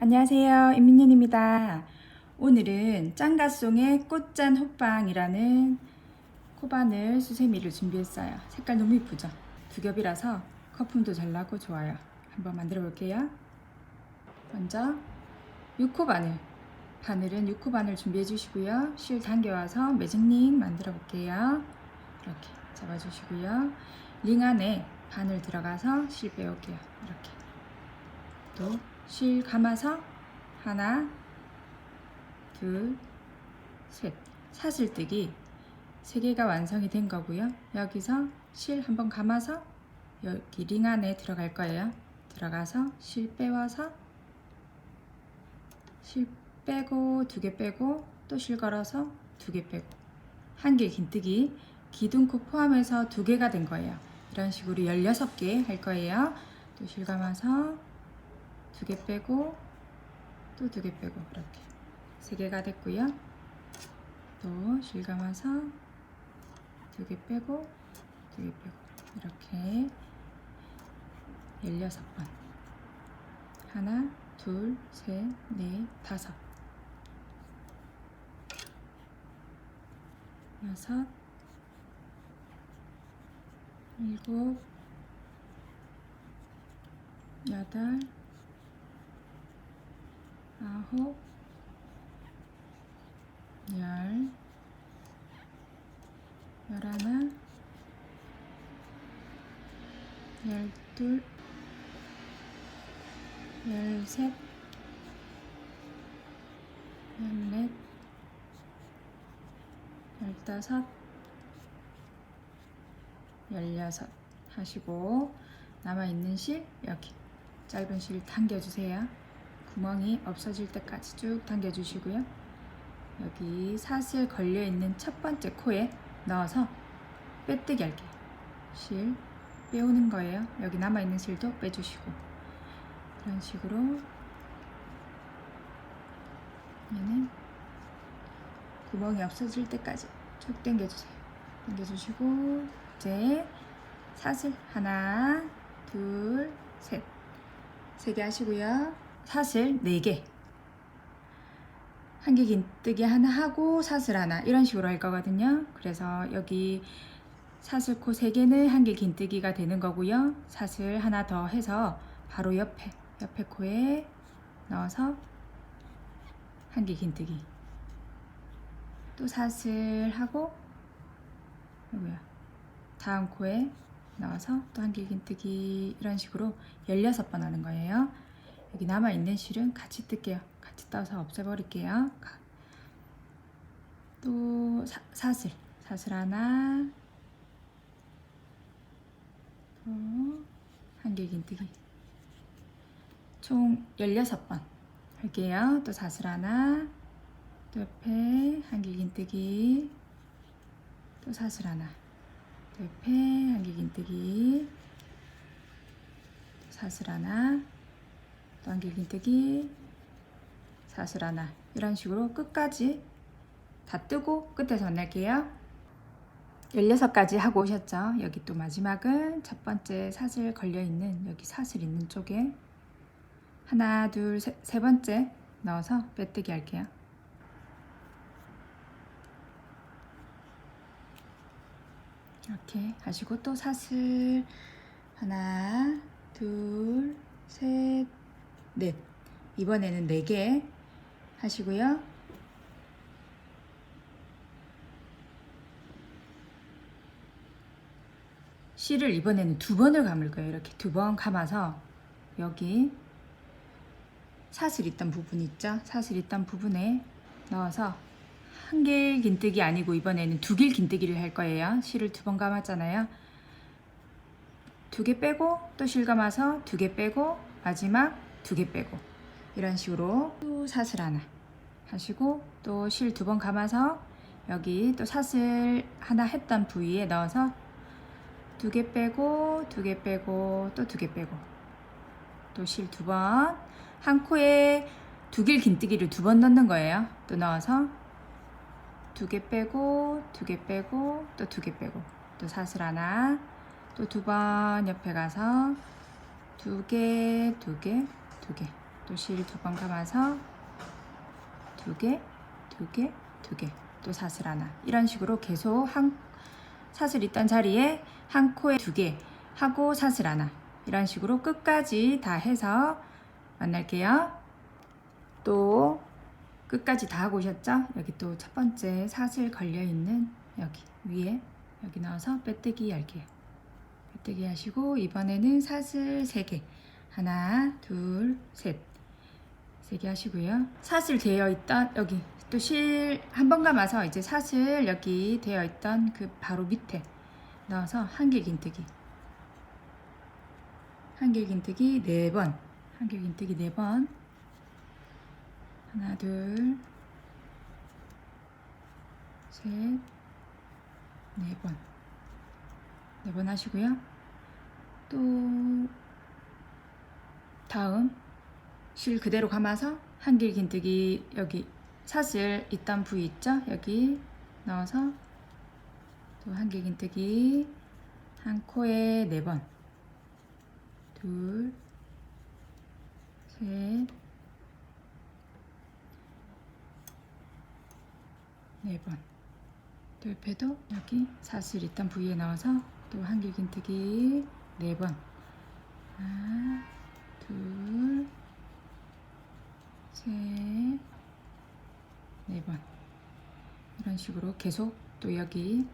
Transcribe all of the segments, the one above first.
안녕하세요. 임민윤입니다. 오늘은 짱가송의 꽃잔 호빵이라는 코바늘 수세미를 준비했어요. 색깔 너무 이쁘죠? 두 겹이라서 거품도 잘 나고 좋아요. 한번 만들어 볼게요. 먼저 6코 바늘. 바늘은 6코 바늘 준비해 주시고요. 실 당겨와서 매직링 만들어 볼게요. 이렇게 잡아주시고요. 링 안에 바늘 들어가서 실 빼올게요. 이렇게. 또 실 감아서 하나, 둘, 셋. 사슬뜨기 세 개가 완성이 된 거고요. 여기서 실 한번 감아서 여기 링 안에 들어갈 거예요. 들어가서 실 빼와서 실 빼고 두 개 빼고 또 실 걸어서 두 개 빼고 한 개 긴뜨기 기둥코 포함해서 두 개가 된 거예요. 이런 식으로 16개 할 거예요. 또 실 감아서 두 개 빼고 또 두 개 빼고 이렇게. 세 개가 됐고요. 또 실 감아서 두 개 빼고 두 개 빼고 이렇게 16번. 하나 둘셋넷 다섯. 여섯. 일곱. 여덟 아홉, 열, 열하나, 열둘, 열셋, 열넷, 열다섯, 열여섯 하시고 남아있는 실 여기 짧은 실 당겨주세요. 구멍이 없어질 때까지 쭉 당겨주시고요. 여기 사슬 걸려있는 첫 번째 코에 넣어서 빼뜨기 할게요. 실 빼오는 거예요. 여기 남아있는 실도 빼주시고 이런 식으로 얘는 구멍이 없어질 때까지 쭉 당겨주세요. 당겨주시고 이제 사슬 하나 둘 셋 세 개 하시고요. 사슬 4개. 한개 긴뜨기 하나 하고 사슬 하나 이런 식으로 할 거거든요. 그래서 여기 사슬 코 3개는 한 개 긴뜨기가 되는 거고요. 사슬 하나 더 해서 바로 옆에 옆에 코에 넣어서 한 개 긴뜨기. 또 사슬 하고 요거야. 다음 코에 넣어서 또 한 개 긴뜨기 이런 식으로 16번 하는 거예요. 여기 남아있는 실은 같이 뜰게요. 같이 떠서 없애버릴게요. 가- 또 사, 사슬. 사슬 하나. 또한개 긴뜨기. 총 16번 할게요. 또 사슬 하나. 또 옆에 한개 긴뜨기. 또 사슬 하나. 또 옆에 한개 긴뜨기. 사슬 하나. 또한개 긴뜨기 사슬 하나. 이런 식으로 끝까지 다 뜨고 끝에서 만날게요. 16가지 하고 오셨죠? 여기 또 마지막은 첫 번째 사슬 걸려있는 여기 사슬 있는 쪽에 하나 둘세 번째 넣어서 빼뜨기 할게요. 이렇게 하시고 또 사슬 하나 둘셋 넷. 이번에는 네개 하시고요. 실을 이번에는 두 번을 감을 거예요. 이렇게 두 번 감아서 여기 사슬 있던 부분 있죠? 사슬 있던 부분에 넣어서 한 길 긴뜨기 아니고 이번에는 두 길 긴뜨기를 할 거예요. 실을 두 번 감았잖아요. 두 개 빼고 또 실 감아서 두 개 빼고 마지막 두 개 빼고. 이런 식으로 또 사슬 하나 하시고 또 실 두 번 감아서 여기 또 사슬 하나 했던 부위에 넣어서 두 개 빼고 두 개 빼고 또 두 개 빼고. 또 실 두 번. 한 코에 두 길 긴뜨기를 두 번 넣는 거예요. 또 넣어서 두 개 빼고 두 개 빼고 또 두 개 빼고. 또 사슬 하나. 또 두 번 옆에 가서 두 개, 두 개, 두 개, 또 실 두 번 감아서 두 개, 두 개, 두 개, 또 사슬 하나. 이런 식으로 계속 한 사슬 있던 자리에 한 코에 두 개 하고 사슬 하나. 이런 식으로 끝까지 다 해서 만날게요. 또 끝까지 다 하고 오셨죠? 여기 또 첫 번째 사슬 걸려 있는 여기 위에 여기 넣어서 빼뜨기 할게요. 빼뜨기 하시고 이번에는 사슬 3개 하나 둘 셋 세 개 하시고요. 사슬 되어 있던 여기 또 실 한 번 감아서 이제 사슬 여기 되어 있던 그 바로 밑에 넣어서 한길 긴뜨기 한길 긴뜨기 네 번 한길 긴뜨기 네 번 하나 둘 셋, 네 번. 네 번 하시고요. 또 다음 실 그대로 감아서 한길 긴뜨기 여기 사슬 있던 부위 있죠? 여기 넣어서 또 한길 긴뜨기 한 코에 네 번. 둘, 셋, 네 번. 또 옆에도 여기 사슬 있던 부위에 넣어서 또 한길 긴뜨기 네 번. 하나, 둘, 셋, 네 번. 이런 식으로 계속 또 여기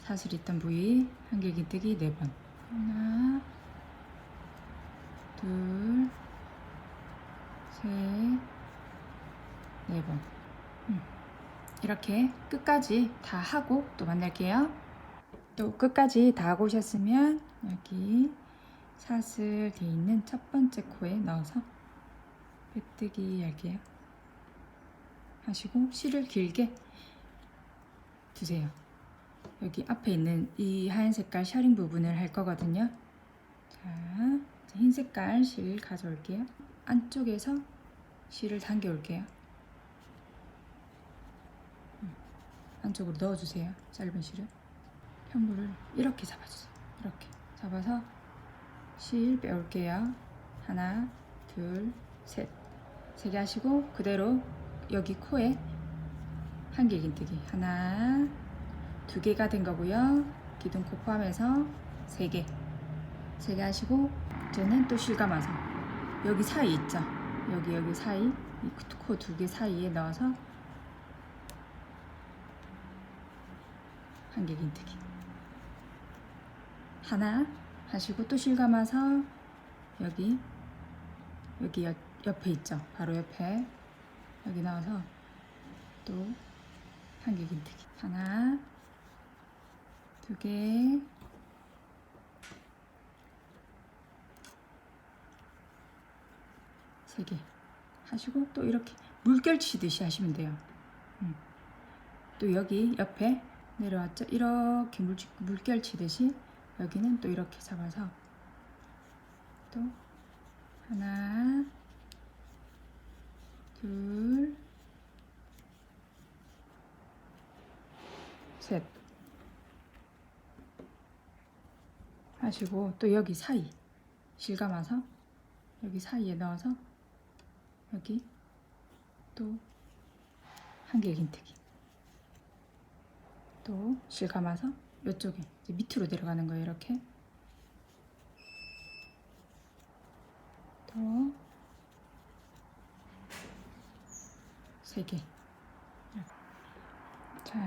사슬 있던 부위 한길 긴뜨기 네 번. 하나, 둘, 셋, 네 번. 이렇게 끝까지 다 하고 또 만날게요. 또 끝까지 다 하고 오셨으면 여기 사슬 돼 있는 첫 번째 코에 넣어서 빼뜨기 할게요. 하시고 실을 길게 두세요. 여기 앞에 있는 이 하얀 색깔 셔링 부분을 할 거거든요. 자, 흰 색깔 실 가져올게요. 안쪽에서 실을 당겨 올게요. 안쪽으로 넣어주세요. 짧은 실을. 편물을 이렇게 잡아주세요. 이렇게 잡아서 실 빼올게요. 하나, 둘, 셋. 세 개 하시고 그대로 여기 코에 한길 긴뜨기. 하나, 두 개가 된 거고요. 기둥코 포함해서 세 개. 세 개 하시고 이제는 또 실 감아서 여기 사이 있죠? 여기 여기 사이 이코두 개 사이에 넣어서 한길 긴뜨기 하나 하시고 또 실 감아서 여기 여기 옆, 옆에 있죠? 바로 옆에 여기 넣어서 또 한길 긴뜨기. 하나 두개. 세 개. 하시고 또 이렇게 물결 치듯이 하시면 돼요. 음. 또 여기 옆에 내려왔죠? 이렇게 물, 물결 치듯이 여기는 또 이렇게 잡아서 또 하나 둘 셋. 하시고 또 여기 사이 실 감아서 여기 사이에 넣어서 여기 또 한길 긴뜨기 또 실 감아서 이쪽에. 밑으로 내려가는 거예요 이렇게. 또세 개. 자,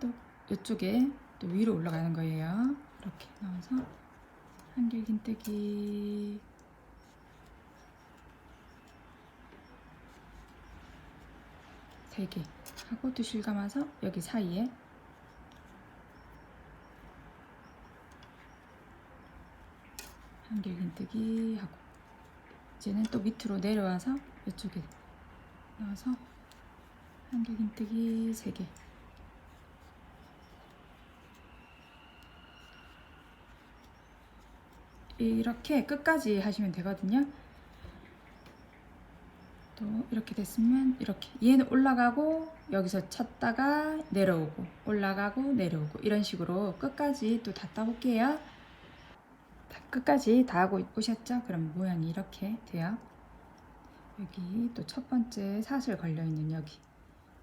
또 이쪽에 또 위로 올라가는 거예요. 이렇게 넣어서. 한길 긴뜨기. 세 개. 하고 또실 감아서 여기 사이에 한길 긴뜨기 하고 이제는 또 밑으로 내려와서 이쪽에 넣어서 한길 긴뜨기 3개. 이렇게 끝까지 하시면 되거든요. 또 이렇게 됐으면 이렇게. 얘는 올라가고 여기서 쳤다가 내려오고 올라가고 내려오고 이런 식으로 끝까지 또 다 따볼게요. 다 끝까지 다 하고 오셨죠? 그럼 모양이 이렇게 돼요 여기 또 첫 번째 사슬 걸려 있는 여기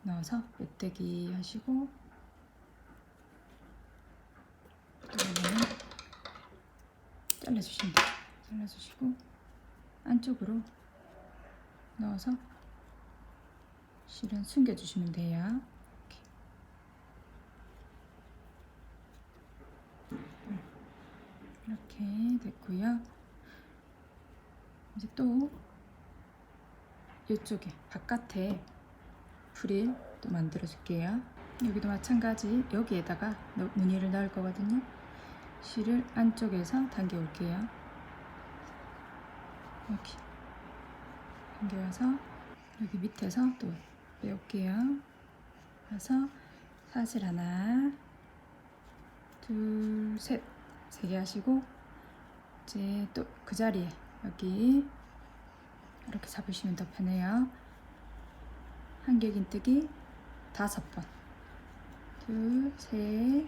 넣어서 빼떼기 하시고 잘라주시면 돼요. 잘라주시고 안쪽으로 넣어서 실은 숨겨주시면 돼요. 이렇게. 이렇게 됐고요. 이제 또 이쪽에 바깥에 프릴 또 만들어 줄게요. 여기도 마찬가지 여기에다가 넣- 무늬를 넣을 거거든요. 실을 안쪽에서 당겨 올게요. 여기 당겨서 여기 밑에서 또 빼올게요. 그래서 사슬 하나, 둘, 셋, 세 개 하시고 이제 또 그 자리에 여기 이렇게 잡으시면 더 편해요. 한길긴뜨기 다섯 번, 둘, 셋,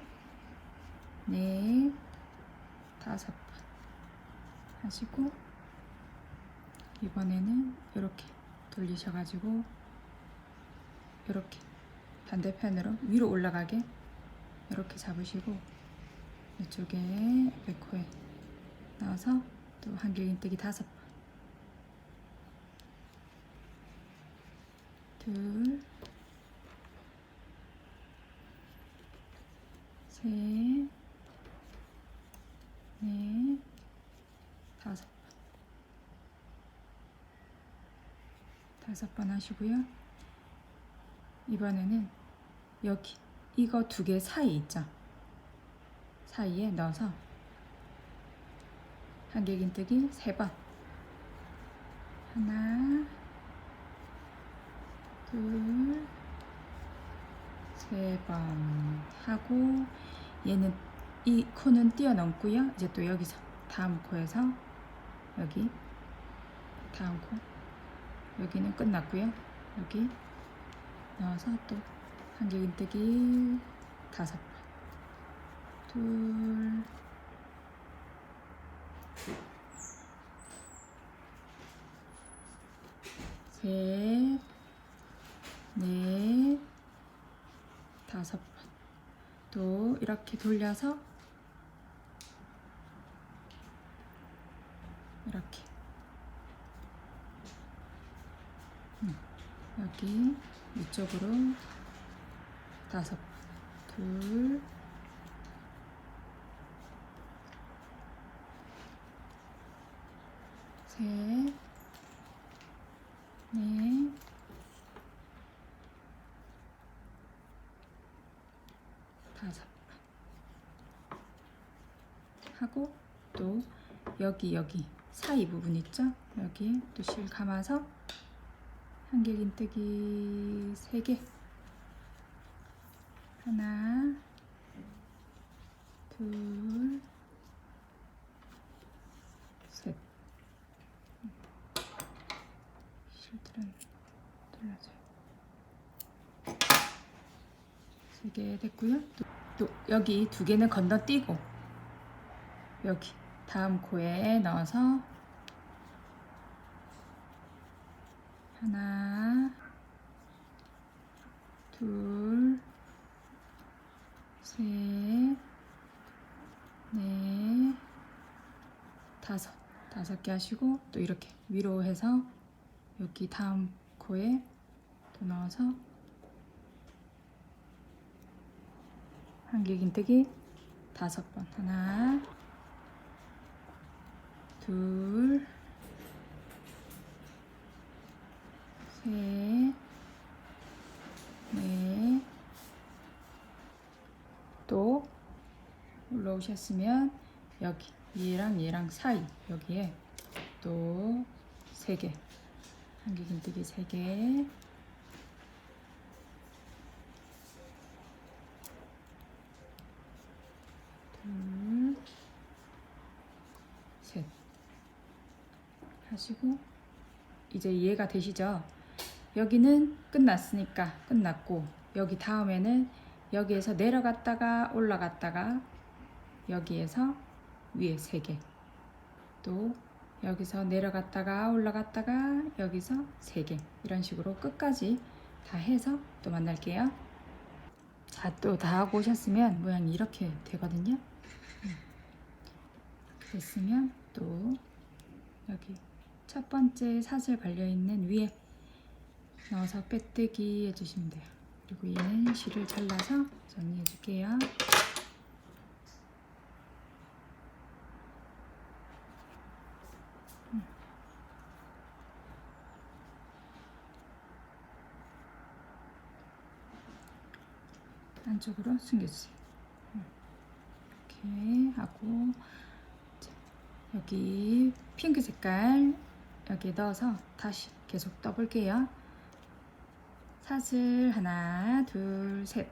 넷, 다섯 번 하시고 이번에는 이렇게 돌리셔가지고 이렇게 반대편으로 위로 올라가게 이렇게 잡으시고 이쪽에 백호에 넣어서 또 한길긴뜨기 다섯 번 둘, 셋, 넷, 다섯 번. 다섯 번 하시고요. 이번에는 여기 이거 두 개 사이 있죠? 사이에 넣어서 한길긴뜨기 세 번. 하나, 둘, 세 번 하고 얘는 이 코는 뛰어넘고요. 이제 또 여기서 다음 코에서 여기 다음 코 여기는 끝났고요. 여기 넣어서 또 한길긴뜨기 다섯 번, 둘, 셋, 넷, 다섯 번. 또 이렇게 돌려서 이렇게 음, 여기 이쪽으로 다섯 번. 둘, 셋, 넷, 다섯. 번 하고 또 여기 여기. 사이 부분 있죠? 여기 또실 감아서 한길긴뜨기 세 개. 하나 둘 셋. 돌려줘요. 세개 됐고요. 또, 또 여기 두 개는 건너뛰고 여기 다음 코에 넣어서 하나 둘 셋, 넷, 다섯, 다섯 개 하시고 또 이렇게 위로 해서 여기 다음 코에 또 넣어서 한길 긴뜨기 다섯 번 하나, 둘, 셋, 넷. 또 올라오셨으면 여기 얘랑 얘랑 사이 여기에 또 세 개 한길긴뜨기 세 개. 둘, 셋. 하시고 이제 이해가 되시죠? 여기는 끝났으니까 끝났고 여기 다음에는 여기에서 내려갔다가 올라갔다가 여기에서 위에 세 개, 또 여기서 내려갔다가 올라갔다가 여기서 3개 이런 식으로 끝까지 다 해서 또 만날게요. 자, 또 다 하고 오셨으면 모양이 이렇게 되거든요. 음. 됐으면 또 여기 첫 번째 사슬 걸려 있는 위에 넣어서 빼뜨기 해주시면 돼요. 그리고 얘는 실을 잘라서 정리해 줄게요. 안쪽으로 숨겨주세요. 음. 이렇게 하고 자, 여기 핑크 색깔 여기 넣어서 다시 계속 떠볼게요. 사슬 하나, 둘, 셋,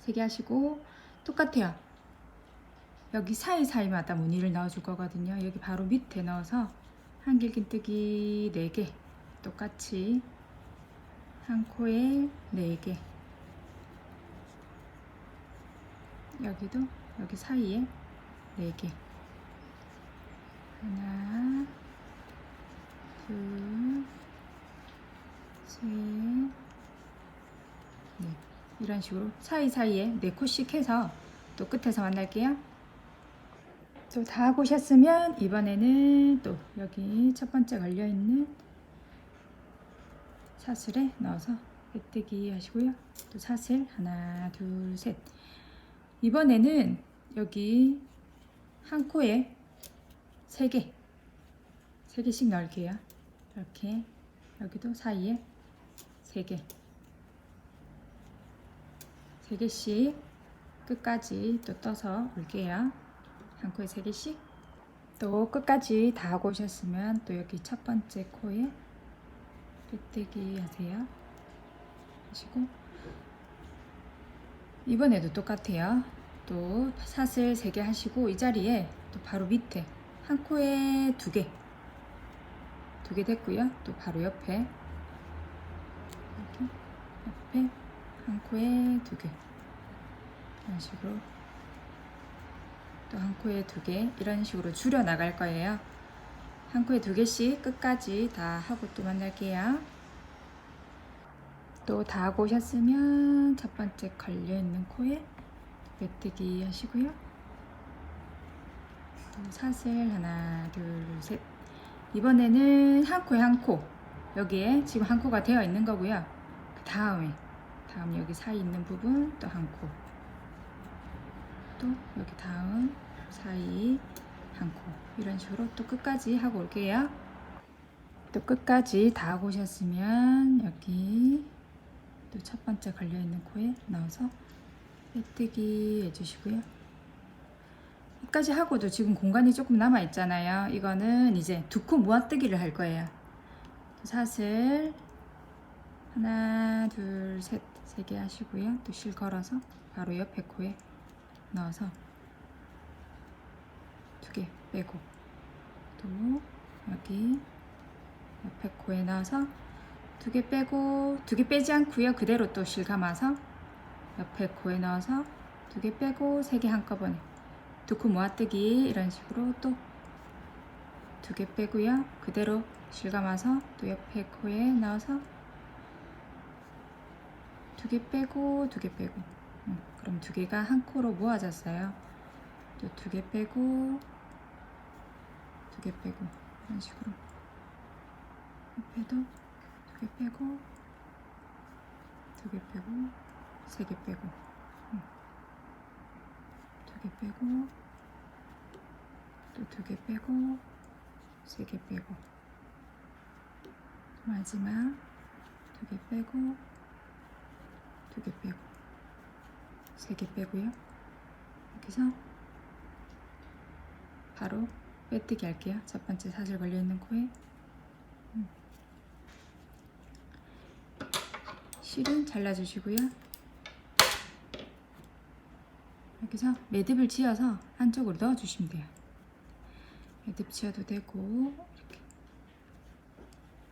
세 개 하시고 똑같아요. 여기 사이사이마다 무늬를 넣어줄 거거든요. 여기 바로 밑에 넣어서 한길긴뜨기 4개 똑같이 한 코에 4개 여기도? 여기 사이에? 4개. 하나 둘셋 네. 이런 식으로 사이사이에 4코씩 해서 또 끝에서 만날게요. 또 다 하고 오셨으면 이번에는 또 여기 첫 번째 걸려있는 사슬에 넣어서 빼뜨기 하시고요. 또 사슬 하나 둘셋 이번에는 여기 한 코에 세 개, 세 개씩 넣을게요. 이렇게 여기도 사이에 세 개, 세 개씩 끝까지 또 떠서 올게요. 한 코에 세 개씩. 또 끝까지 다 하고 오셨으면 또 여기 첫 번째 코에 빼뜨기 하세요. 하시고 이번에도 똑같아요. 또 사슬 3개 하시고 이 자리에 또 바로 밑에 한 코에 두 개. 두 개 됐고요. 또 바로 옆에 이렇게 옆에 한 코에 두 개. 이런 식으로 또 한 코에 두 개. 이런 식으로 줄여 나갈 거예요. 한 코에 두 개씩 끝까지 다 하고 또 만날게요. 또 다 하고 오셨으면 첫 번째 걸려 있는 코에 메뜨기 하시고요. 또 사슬 하나, 둘, 셋. 이번에는 한 코에 한 코. 여기에 지금 한 코가 되어 있는 거고요. 그 다음에 다음 여기 사이 있는 부분 또 한 코. 또 여기 다음 사이 한 코. 이런 식으로 또 끝까지 하고 올게요. 또 끝까지 다 하고 오셨으면 여기 또 첫 번째 걸려 있는 코에 넣어서 빼뜨기 해주시고요. 여기까지 하고도 지금 공간이 조금 남아 있잖아요. 이거는 이제 두 코 모아뜨기를 할 거예요. 사슬 하나, 둘, 셋, 세 개 하시고요. 또 실 걸어서 바로 옆에 코에 넣어서 두 개 빼고 또 여기 옆에 코에 넣어서 두 개 빼고 두 개 빼지 않고요. 그대로 또 실 감아서 옆에 코에 넣어서 두 개 빼고 세 개 한꺼번에 두 코 모아뜨기 이런 식으로 또 두 개 빼고요. 그대로 실 감아서 또 옆에 코에 넣어서 두 개 빼고 두 개 빼고 음, 그럼 두 개가 한 코로 모아졌어요. 또 두 개 빼고 두 개 빼고 이런 식으로 옆에도 두 개 빼고 두 개 빼고 세 개 빼고. 두 개 빼고 또 두 개 빼고 세 개 빼고. 마지막 두 개 빼고 두 개 빼고. 세 개 빼고요. 여기서 바로 빼뜨기 할게요. 첫 번째 사슬 걸려 있는 코에 음. 실은 잘라주시고요 여기서 매듭을 지어서 안쪽으로 넣어주시면 돼요. 매듭 지어도 되고 이렇게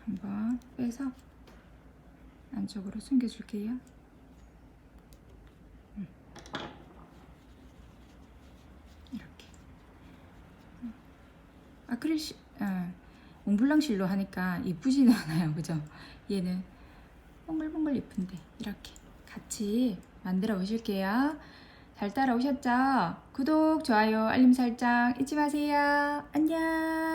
한번 빼서 안쪽으로 숨겨줄게요. 음. 이렇게 음. 아크릴 시, 아, 몽블랑 실로 하니까 이쁘지는 않아요. 그죠? 얘는 몽글몽글 예쁜데 이렇게 같이 만들어 보실게요. 잘 따라오셨죠? 구독, 좋아요, 알림 설정 잊지 마세요. 안녕.